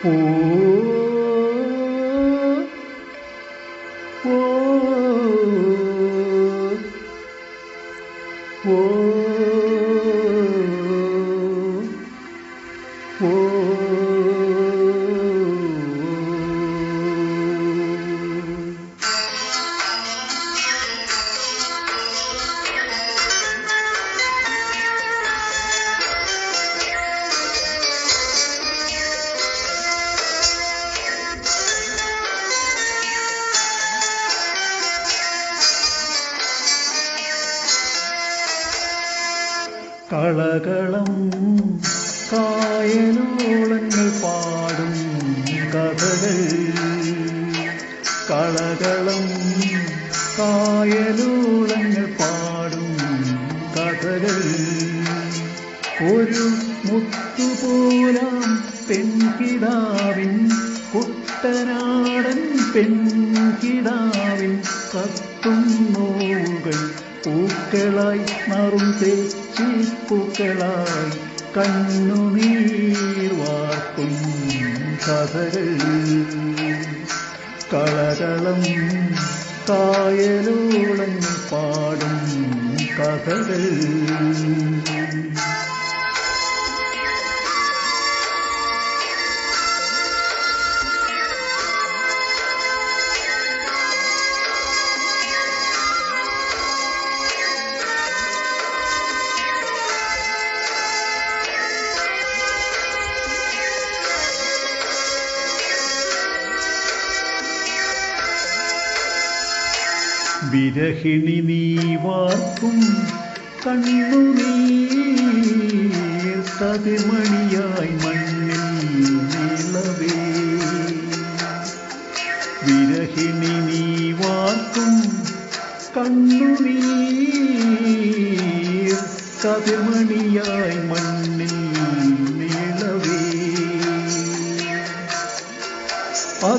Whoa. കളകളം കായലോളങ്ങൾ പാടും കഥകൾ. കളകളം കായലോളങ്ങൾ പാടും കഥകൾ. ഒരു മുത്തുപോലാം പെൺകിടാവിൻ കുട്ടനാടൻ പെൺകിടാവിൻ കത്തും നോവുകൾ പൂക്കളായി നറും തെച്ചിപ്പൂക്കളായി കണ്ണുനീർ വാർക്കും കഥകൾ. കളകളം കായലോളം പാടും കഥകൾ. വിരഹിണി നീ വാർക്കും കണ്ണുനീർ കതിമണിയായി മണ്ണിൽ നിളവേ വിരഹിണി നീ വാർക്കും കണ്ണുനീർ കതിമണിയായി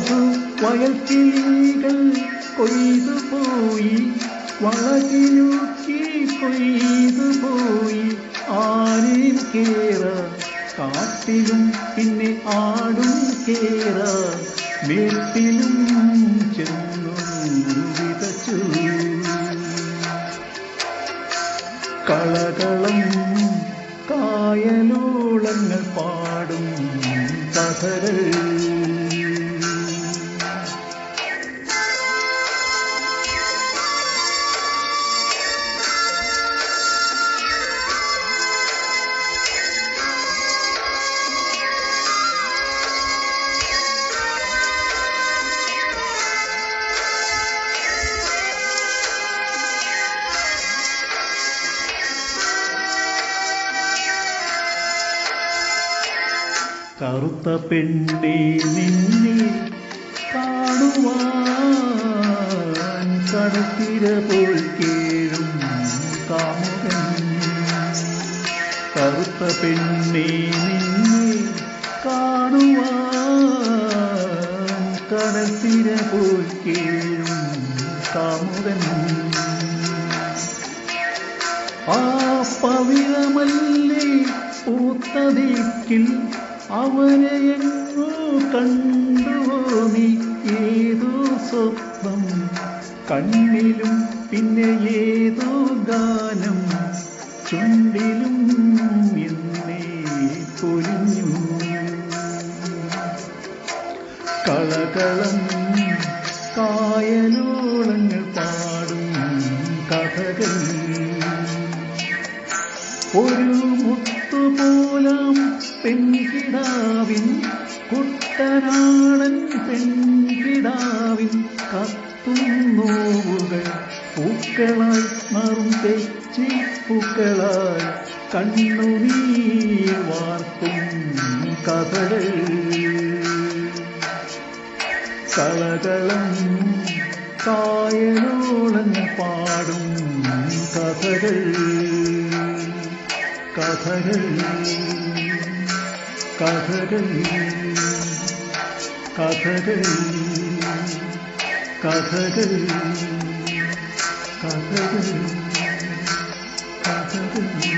അതു കിളികൾ കൊയ്തു പോയി വളകിലൂക്കി കൊയ്തു പോയി. ആരെയും കേറ കാട്ടിലും പിന്നെ ആടും കേറ. മേട്ടിലും ചെന്നു വിതച്ചു. കളകളം കായലോളങ്ങൾ പാടും കഥകൾ. കറുത്ത പെണ്ണി നിന്നെ കാണുവാൻ കടത്തിര പോൽ കേഴും കാമുകൻ. കറുത്ത പെണ്ണി നിന്നെ കാണുവാൻ കടത്തിര പോൽ കേഴും കാമുകൻ. ആ പവിഴമല്ലേ പൂത്തതിക്കിൽ അവനെ എങ്ങോ കണ്ടുവോമി ഏതോ സ്വപ്നം? കണ്ണിലും പിന്നെ ഏതോ ഗാനം? ചുണ്ടിലും എന്നേ പൊരിഞ്ഞു കളകളം കായലോളങ്ങൾ പാടും. ഒരു മുത്തുപോലാം പെൺകിടാവിൻ കുട്ടനാടൻ പെൺകിടാവിൻ കത്തുന്നോവുകൾ പൂക്കളായി മറും തെച്ചി പൂക്കളായി. കണ്ണുനീർ വാർത്തും കഥകൾ. കളകളം കായലോളങ്ങൾ പാടും കഥകൾ. കഥകൾ കഥകൾ കഥകൾ കഥകൾ കഥകൾ കഥകൾ